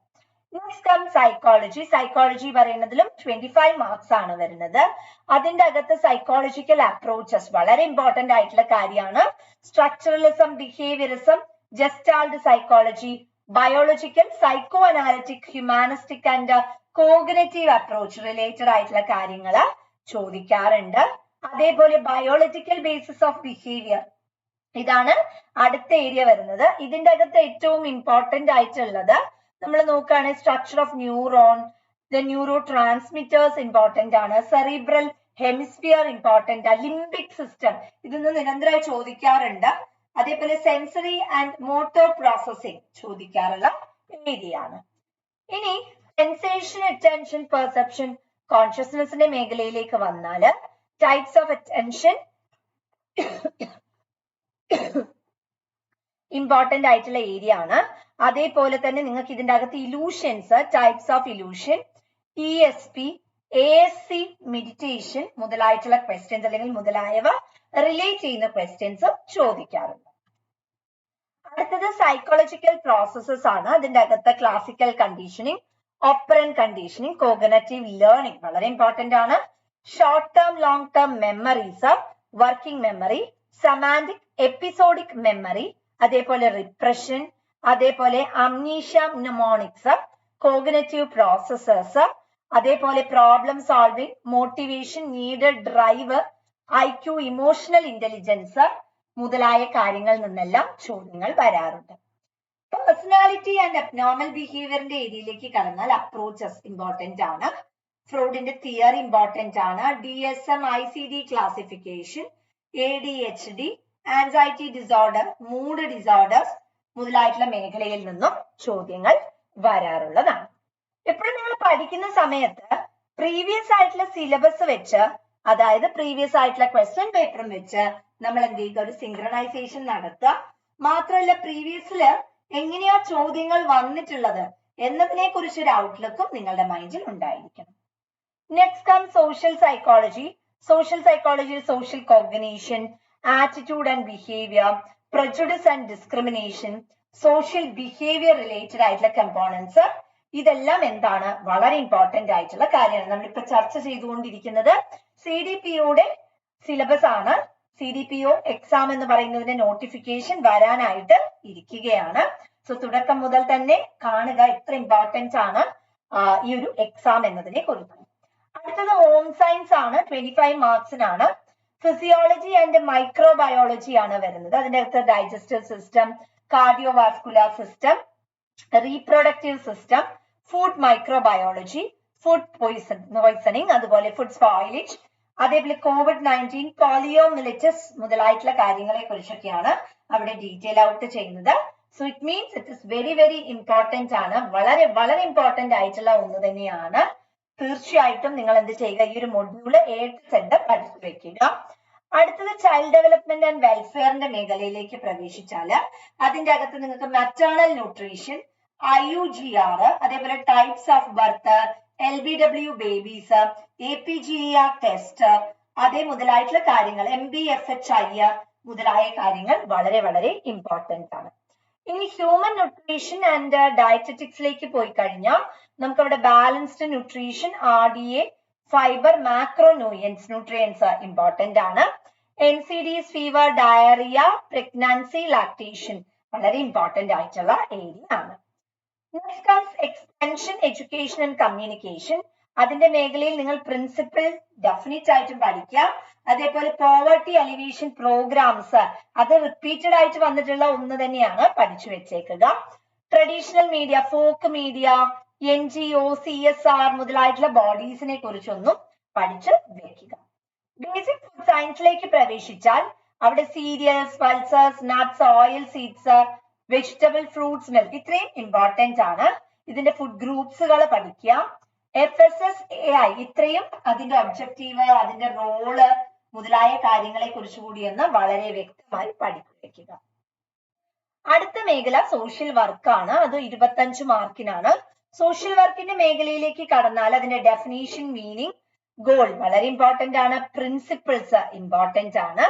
നെക്സ്റ്റ് കം സൈക്കോളജി സൈക്കോളജി പറയുന്നതിലും ട്വന്റി ഫൈവ് മാർക്സ് ആണ് വരുന്നത്. അതിന്റെ അകത്ത് സൈക്കോളജിക്കൽ അപ്രോച്ചസ് വളരെ ഇമ്പോർട്ടന്റ് ആയിട്ടുള്ള കാര്യമാണ്. Structuralism behaviourism gestalt psychology biological psychoanalytic humanistic and cognitive approach related ആയിട്ടുള്ള കാര്യങ്ങൾ ചോദിക്കാറുണ്ട്. അതേപോലെ ബയോളജിക്കൽ ബേസിസ് ഓഫ് ബിഹേവിയർ ഇതാണ് അടുത്ത ഏരിയ വരുന്നത്. ഇതിന്റെ അകത്ത് ഏറ്റവും ഇമ്പോർട്ടന്റ് ആയിട്ടുള്ളത് നമ്മൾ നോക്കുകയാണെങ്കിൽ structure of neuron the neurotransmitters important ആണ് cerebral hemisphere important limbic system ഇതൊന്ന് നിരന്തരമായി ചോദിക്കാറുണ്ട്. അതേപോലെ സെൻസറി ആൻഡ് മോട്ടോർ പ്രോസസ്സിംഗ് ചോദിക്കാറുള്ള ആണ് ഇനി സെൻസേഷൻ അറ്റൻഷൻ പെർസെപ്ഷൻ കോൺഷ്യസ്നെസിന്റെ മേഖലയിലേക്ക് വന്നാൽ ടൈപ്സ് ഓഫ് അറ്റൻഷൻ ഇമ്പോർട്ടന്റ് ആയിട്ടുള്ള ഏരിയ ആണ്. അതേപോലെ തന്നെ നിങ്ങൾക്ക് ഇതിന്റെ അകത്ത് illusions types of illusion E S P A S C meditation മുതലായിട്ടുള്ള questions അല്ലെങ്കിൽ മുതലായവ റിലേറ്റ് ചെയ്യുന്ന ക്വസ്റ്റ്യൻസ് ചോദിക്കാറുണ്ട്. അടുത്തത് സൈക്കോളജിക്കൽ പ്രോസസ്സസ് ആണ്. അതിന്റെ അകത്ത് classical conditioning operant conditioning cognitive learning വളരെ ഇമ്പോർട്ടന്റ് ആണ്. Short term long term memories working memory semantic episodic memory അതേപോലെ റിപ്രഷൻ അതേപോലെ അംനീഷ ന്യൂമോണിക്സ് കോഗനറ്റീവ് പ്രോസസ്സസ് അതേപോലെ problem solving motivation need drive I Q emotional intelligence മുതലായ കാര്യങ്ങളിൽ നിന്നെല്ലാം ചോദ്യങ്ങൾ വരാറുണ്ട്. പേഴ്സണാലിറ്റി ആൻഡ് അബ്നോർമൽ ബിഹേവിയറിന്റെ ഏരിയയിലേക്ക് കടന്നാൽ അപ്രോച്ചസ് ഇമ്പോർട്ടന്റ് ആണ്. ഫ്രോഡിന്റെ തിയറി ഇമ്പോർട്ടന്റ് ആണ്. D S M I C D classification A D H D anxiety disorder mood disorders മുതലായിട്ടുള്ള മേഖലയിൽ നിന്നും ചോദ്യങ്ങൾ വരാറുള്ളതാണ്. എപ്പോഴും നിങ്ങൾ പഠിക്കുന്ന സമയത്ത് പ്രീവിയസ് ആയിട്ടുള്ള സിലബസ് വെച്ച് അതായത് പ്രീവിയസ് ആയിട്ടുള്ള ക്വസ്റ്റ്യൻ പേപ്പറും വെച്ച് നമ്മൾ എന്ത് ചെയ്യുക? ഒരു സിംഗ്രണൈസേഷൻ നടത്തുക. മാത്രമല്ല പ്രീവിയസിൽ എങ്ങനെയാ ചോദ്യങ്ങൾ വന്നിട്ടുള്ളത് എന്നതിനെ കുറിച്ച് ഒരു ഔട്ട്ലുക്കും നിങ്ങളുടെ മൈൻഡിൽ ഉണ്ടായിരിക്കണം. Next come social psychology social psychology social cognition attitude and behaviour prejudice and discrimination social behaviour related ആയിട്ടുള്ള കമ്പോണൻസ് ഇതെല്ലാം എന്താണ്? വളരെ ഇമ്പോർട്ടന്റ് ആയിട്ടുള്ള കാര്യമാണ്. നമ്മളിപ്പോ ചർച്ച ചെയ്തുകൊണ്ടിരിക്കുന്നത് സി ഡി പിയുടെ സിലബസ് ആണ്. C D P O exam എന്ന് പറയുന്നതിന്റെ നോട്ടിഫിക്കേഷൻ വരാനായിട്ട് ഇരിക്കുകയാണ്. സോ തുടക്കം മുതൽ തന്നെ കാണുക എത്ര ഇമ്പോർട്ടന്റ് ആണ് ഈ ഒരു എക്സാം എന്നതിനെ കുറിച്ച്. അടുത്തത് ഹോം സയൻസ് ആണ്. ട്വന്റി ഫൈവ് മാർക്സിനാണ് ഫിസിയോളജി ആൻഡ് മൈക്രോബയോളജി ആണ് വരുന്നത്. അതിന്റെ അകത്ത് digestive system cardiovascular system reproductive system food microbiology food poison poisoning അതുപോലെ ഫുഡ് സ്പോയിലേജ് അതേപോലെ കോവിഡ് നയന്റീൻ പോളിയോ മിലിറ്റസ് മുതലായിട്ടുള്ള കാര്യങ്ങളെ കുറിച്ചൊക്കെയാണ് അവിടെ ഡീറ്റെയിൽ ഔട്ട് ചെയ്യുന്നത്. So it means it is very very important ആണ്. വളരെ വളരെ ഇമ്പോർട്ടന്റ് ആയിട്ടുള്ള ഒന്ന് തന്നെയാണ്. തീർച്ചയായിട്ടും നിങ്ങൾ എന്ത് ചെയ്യുക? ഈ ഒരു മൊഡ്യൂൾ ഏഴ് സെഡ് പഠിച്ചു വെക്കുക. അടുത്തത് ചൈൽഡ് ഡെവലപ്മെന്റ് ആൻഡ് വെൽഫെയറിന്റെ മേഖലയിലേക്ക് പ്രവേശിച്ചാൽ അതിന്റെ അകത്ത് നിങ്ങൾക്ക് maternal nutrition I U G R അതേപോലെ types of birth L B W babies A P G R test അതേ മുതലായിട്ടുള്ള കാര്യങ്ങൾ M B F H I മുതലായ കാര്യങ്ങൾ വളരെ വളരെ ഇമ്പോർട്ടന്റ് ആണ്. ഇനി ഹ്യൂമൻ ന്യൂട്രീഷൻ ആൻഡ് ഡയറ്ററ്റിക്സിലേക്ക് പോയി കഴിഞ്ഞാൽ നമുക്ക് അവിടെ balanced nutrition R D A fibre macro nuances nutrients important ആണ്. N C D fever diarrhoea pregnancy lactation വളരെ ഇമ്പോർട്ടന്റ് ആയിട്ടുള്ള ഏരിയ ആണ്. Next comes extension education and communication അതിന്റെ മേഖലയിൽ നിങ്ങൾ പ്രിൻസിപ്പൽ ഡെഫിനിറ്റ് ആയിട്ടും പഠിക്കാം അതേപോലെ പോവർട്ടി അലിവേഷൻ പ്രോഗ്രാംസ് അത് റിപ്പീറ്റഡ് ആയിട്ട് വന്നിട്ടുള്ള ഒന്ന് തന്നെയാണ് പഠിച്ചു വെച്ചേക്കുക. Traditional media folk media N G O C S R മുതലായിട്ടുള്ള ബോഡീസിനെ കുറിച്ചൊന്നും പഠിച്ചു വെക്കുക. ബേസിക് ഫുഡ് സയൻസിലേക്ക് പ്രവേശിച്ചാൽ അവിടെ cereals pulses nuts oil seeds vegetable fruits milk ഇത്രയും ഇമ്പോർട്ടന്റ് ആണ്. ഇതിന്റെ ഫുഡ് ഗ്രൂപ്പ്സുകൾ പഠിക്കുക. F S S A I ഇത്രയും അതിന്റെ ഒബ്ജക്റ്റീവ് അതിന്റെ റോൾ മുതലായ കാര്യങ്ങളെ കുറിച്ച് കൂടി ഒന്ന് വളരെ വ്യക്തമായി പഠിച്ചു വെക്കുക അടുത്ത മേഖല സോഷ്യൽ വർക്കാണ് അത് ഇരുപത്തഞ്ച് മാർക്കിനാണ് സോഷ്യൽ വർക്കിന്റെ മേഖലയിലേക്ക് കടന്നാൽ അതിന്റെ ഡെഫിനേഷൻ മീനിങ് ഗോൾ വളരെ ഇമ്പോർട്ടന്റ് ആണ്. പ്രിൻസിപ്പിൾസ് ഇമ്പോർട്ടന്റ് ആണ്.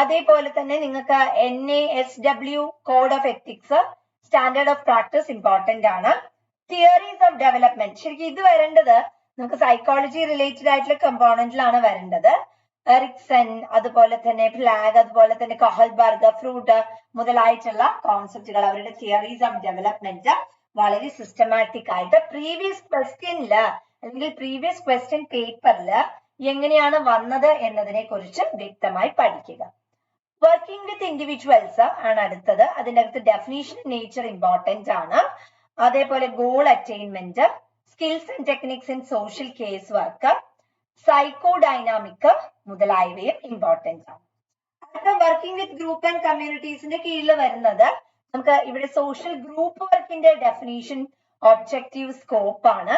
അതേപോലെ തന്നെ നിങ്ങൾക്ക് N A S W code of ethics standard of practice important ആണ്. തിയറീസ് ഓഫ് ഡെവലപ്മെന്റ് ശരിക്കും ഇത് വരേണ്ടത് നമുക്ക് സൈക്കോളജി റിലേറ്റഡ് ആയിട്ടുള്ള കമ്പോണന്റിലാണ് വരേണ്ടത്. എറിക്സൺ അതുപോലെ തന്നെ ഫ്ലാഗ് അതുപോലെ തന്നെ കൊഹൽബർഗ് ഫ്രൂട്ട് മുതലായിട്ടുള്ള കോൺസെപ്റ്റുകൾ അവരുടെ തിയറീസ് ഓഫ് ഡെവലപ്മെന്റ് വളരെ സിസ്റ്റമാറ്റിക് ആയിട്ട് പ്രീവിയസ് ക്വസ്റ്റ്യനിൽ അല്ലെങ്കിൽ പ്രീവിയസ് ക്വസ്റ്റ്യൻ പേപ്പറിൽ എങ്ങനെയാണ് വന്നത് എന്നതിനെ കുറിച്ച് വ്യക്തമായി പഠിക്കുക. വർക്കിംഗ് വിത്ത് ഇൻഡിവിജ്വൽസ് ആണ് അടുത്തത്. അതിന്റെ അകത്ത് ഡെഫിനേഷൻ നേച്ചർ ഇമ്പോർട്ടന്റ് ആണ്. അതേപോലെ goal attainment skills and techniques in social case work psychodynamic മുതലായവയും ഇമ്പോർട്ടന്റ് ആണ്. അടുത്ത വർക്കിംഗ് വിത്ത് ഗ്രൂപ്പ് ആൻഡ് കമ്മ്യൂണിറ്റീസിന്റെ കീഴിൽ വരുന്നത് നമുക്ക് ഇവിടെ സോഷ്യൽ ഗ്രൂപ്പ് വർക്കിന്റെ ഡെഫിനേഷൻ ഒബ്ജക്റ്റീവ് സ്കോപ്പ് ആണ്.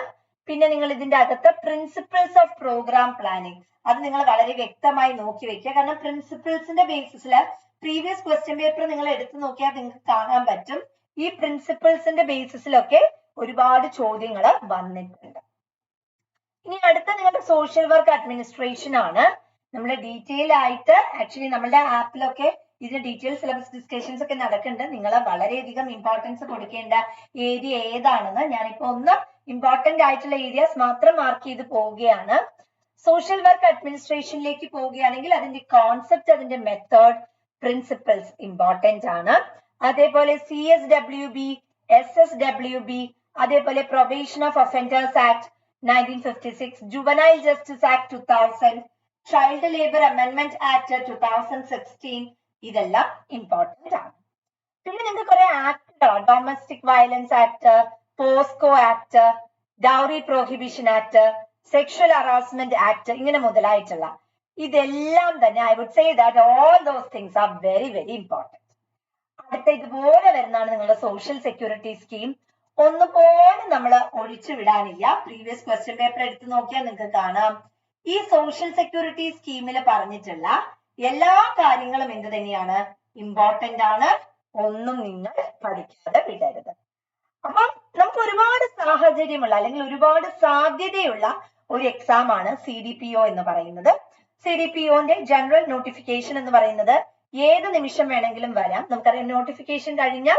പിന്നെ നിങ്ങൾ ഇതിന്റെ അകത്ത് പ്രിൻസിപ്പിൾസ് ഓഫ് പ്രോഗ്രാം പ്ലാനിങ് അത് നിങ്ങൾ വളരെ വ്യക്തമായി നോക്കി വെക്കുക. കാരണം പ്രിൻസിപ്പിൾസിന്റെ ബേസിസിൽ പ്രീവിയസ് ക്വസ്റ്റ്യൻ പേപ്പർ നിങ്ങൾ എടുത്തു നോക്കിയാൽ നിങ്ങൾക്ക് കാണാൻ പറ്റും. ഈ പ്രിൻസിപ്പിൾസിന്റെ ബേസിസിലൊക്കെ ഒരുപാട് ചോദ്യങ്ങൾ വന്നിട്ടുണ്ട്. ഇനി അടുത്ത നിങ്ങളുടെ സോഷ്യൽ വർക്ക് അഡ്മിനിസ്ട്രേഷൻ ആണ്. നമ്മൾ ഡീറ്റെയിൽ ആയിട്ട് ആക്ച്വലി നമ്മളുടെ ആപ്പിലൊക്കെ ഇതിന്റെ ഡീറ്റെയിൽ സിലബസ് ഡിസ്കഷൻസ് ഒക്കെ നടക്കുന്നുണ്ട്. നിങ്ങൾ വളരെയധികം ഇമ്പോർട്ടൻസ് കൊടുക്കേണ്ട ഏരിയ ഏതാണെന്ന് ഞാനിപ്പോ ഒന്ന് ഇമ്പോർട്ടന്റ് ആയിട്ടുള്ള ഏരിയാസ് മാത്രം മാർക്ക് ചെയ്ത് പോവുകയാണ്. സോഷ്യൽ വർക്ക് അഡ്മിനിസ്ട്രേഷനിലേക്ക് പോവുകയാണെങ്കിൽ അതിന്റെ കോൺസെപ്റ്റ് അതിന്റെ മെത്തേഡ് പ്രിൻസിപ്പിൾസ് ഇമ്പോർട്ടന്റ് ആണ്. അതേപോലെ C S W B S S W B അതേപോലെ probation of offenders act nineteen fifty six juvenile justice act two thousand child labour amendment act two thousand sixteen ഇതെല്ലാം ഇമ്പോർട്ടന്റ് ആണ്. പിന്നെ നിങ്ങൾക്ക് കുറെ ആക്ടുകൾ domestic violence act POCSO act dowry prohibition act sexual harassment act ഇങ്ങനെ മുതലായിട്ടുള്ള ഇതെല്ലാം തന്നെ I would say that all those things are very very important അടുത്ത ഇതുപോലെ വരുന്നതാണ് നിങ്ങളുടെ സോഷ്യൽ സെക്യൂരിറ്റി സ്കീം ഒന്നുപോലെ നമ്മൾ ഒഴിച്ചു വിടാനില്ല. പ്രീവിയസ് ക്വസ്റ്റ്യൻ പേപ്പർ എടുത്ത് നോക്കിയാൽ നിങ്ങൾക്ക് കാണാം. ഈ സോഷ്യൽ സെക്യൂരിറ്റി സ്കീമിൽ പറഞ്ഞിട്ടുള്ള എല്ലാ കാര്യങ്ങളും എന്ത് തന്നെയാണ്? ഇമ്പോർട്ടന്റ് ആണ്. ഒന്നും നിങ്ങൾ പഠിക്കാതെ വിടരുത്. അപ്പം നമുക്ക് ഒരുപാട് സാഹചര്യമുള്ള അല്ലെങ്കിൽ ഒരുപാട് സാധ്യതയുള്ള ഒരു എക്സാം ആണ് ഒ എന്ന് പറയുന്നത്. സി ഡി പി ഒന്റെ ജനറൽ നോട്ടിഫിക്കേഷൻ എന്ന് പറയുന്നത് ഏത് നിമിഷം വേണമെങ്കിലും വരാം. നമുക്കറിയാം നോട്ടിഫിക്കേഷൻ കഴിഞ്ഞാൽ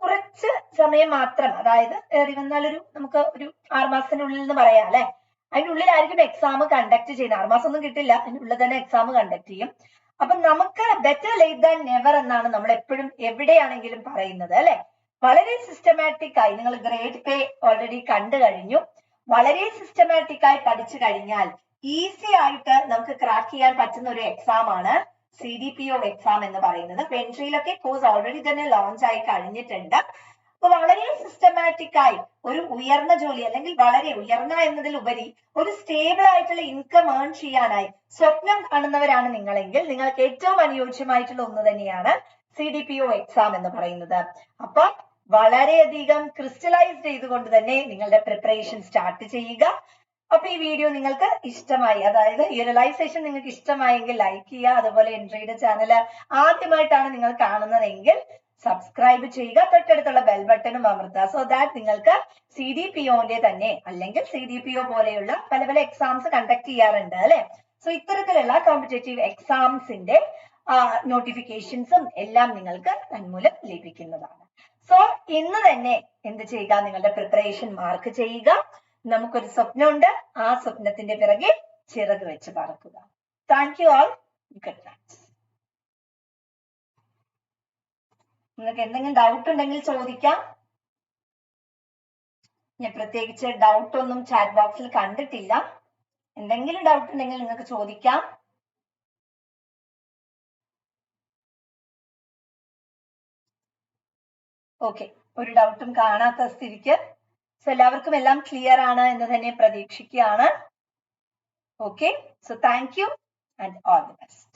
കുറച്ച് സമയം മാത്രം അതായത് ഏറി വന്നാൽ ഒരു നമുക്ക് ഒരു ആറുമാസത്തിനുള്ളിൽ എന്ന് പറയാം അല്ലെ? അതിനുള്ളിലായിരിക്കും എക്സാം കണ്ടക്ട് ചെയ്യുന്നത്. ആറുമാസം ഒന്നും കിട്ടില്ല. അതിനുള്ളിൽ തന്നെ എക്സാം കണ്ടക്ട് ചെയ്യും. അപ്പൊ നമുക്ക് ബെറ്റർ ലേറ്റ് ദാൻ നെവർ എന്നാണ് നമ്മൾ എപ്പോഴും എവിടെയാണെങ്കിലും പറയുന്നത് അല്ലെ? വളരെ സിസ്റ്റമാറ്റിക് ആയി നിങ്ങൾ ഗ്രേഡ് പേ ഓൾറെഡി കണ്ടു കഴിഞ്ഞു. വളരെ സിസ്റ്റമാറ്റിക് ആയി പഠിച്ചു കഴിഞ്ഞാൽ ഈസി ആയിട്ട് നമുക്ക് ക്രാക്ക് ചെയ്യാൻ പറ്റുന്ന ഒരു എക്സാം ആണ് C D P O exam എന്ന് പറയുന്നത്. പെൻട്രിയിലൊക്കെ കോഴ്സ് ഓൾറെഡി തന്നെ ലോഞ്ച് ആയി കഴിഞ്ഞിട്ടുണ്ട്. അപ്പൊ വളരെ സിസ്റ്റമാറ്റിക് ആയി ഒരു ഉയർന്ന ജോലി അല്ലെങ്കിൽ വളരെ ഉയർന്ന എന്നതിലുപരി ഒരു സ്റ്റേബിൾ ആയിട്ടുള്ള ഇൻകം ഏൺ ചെയ്യാനായി സ്വപ്നം കാണുന്നവരാണ് നിങ്ങളെങ്കിൽ നിങ്ങൾക്ക് ഏറ്റവും അനുയോജ്യമായിട്ടുള്ള ഒന്ന് തന്നെയാണ് C D P O exam എന്ന് പറയുന്നത്. അപ്പൊ വളരെയധികം ക്രിസ്റ്റലൈസ് ചെയ്തുകൊണ്ട് തന്നെ നിങ്ങളുടെ പ്രിപ്പറേഷൻ സ്റ്റാർട്ട് ചെയ്യുക. അപ്പൊ ഈ വീഡിയോ നിങ്ങൾക്ക് ഇഷ്ടമായി. അതായത് ഈ ഒരു ലൈവ് സെഷൻ നിങ്ങൾക്ക് ഇഷ്ടമായെങ്കിൽ ലൈക്ക് ചെയ്യുക. അതുപോലെ എൻട്രിയുടെ ചാനൽ ആദ്യമായിട്ടാണ് നിങ്ങൾ കാണുന്നതെങ്കിൽ സബ്സ്ക്രൈബ് ചെയ്യുക. തൊട്ടടുത്തുള്ള ബെൽ ബട്ടണും അമർത്തുക. സോ ദാറ്റ് നിങ്ങൾക്ക് സി ഡി പി ഒന്റെ തന്നെ അല്ലെങ്കിൽ സി ഡി പി ഒ പോലെയുള്ള പല പല എക്സാംസ് കണ്ടക്ട് ചെയ്യാറുണ്ട് അല്ലെ? സോ ഇത്തരത്തിലുള്ള കോമ്പറ്റേറ്റീവ് എക്സാംസിന്റെ നോട്ടിഫിക്കേഷൻസും എല്ലാം നിങ്ങൾക്ക് തന്മൂലം ലഭിക്കുന്നതാണ്. സോ ഇന്ന് തന്നെ എന്ത് ചെയ്യുക? നിങ്ങളുടെ പ്രിപ്പറേഷൻ മാർക്ക് ചെയ്യുക. നമുക്കൊരു സ്വപ്നമുണ്ട്. ആ സ്വപ്നത്തിന്റെ പിറകെ ചിറക് വെച്ച് പറക്കുക. Thank you all good night നിങ്ങൾക്ക് എന്തെങ്കിലും ഡൗട്ട് ഉണ്ടെങ്കിൽ ചോദിക്കാം. ഞാൻ പ്രത്യേകിച്ച് ഡൗട്ട് ഒന്നും ചാറ്റ് ബോക്സിൽ കണ്ടിട്ടില്ല. എന്തെങ്കിലും ഡൗട്ട് ഉണ്ടെങ്കിൽ നിങ്ങൾക്ക് ചോദിക്കാം. ഓക്കെ ഒരു ഡൗട്ടും കാണാത്ത സ്ഥിതിക്ക് സോ എല്ലാവർക്കും എല്ലാം ക്ലിയർ ആണ് എന്ന് തന്നെ പ്രതീക്ഷിക്കുകയാണ്. Okay so thank you and all the best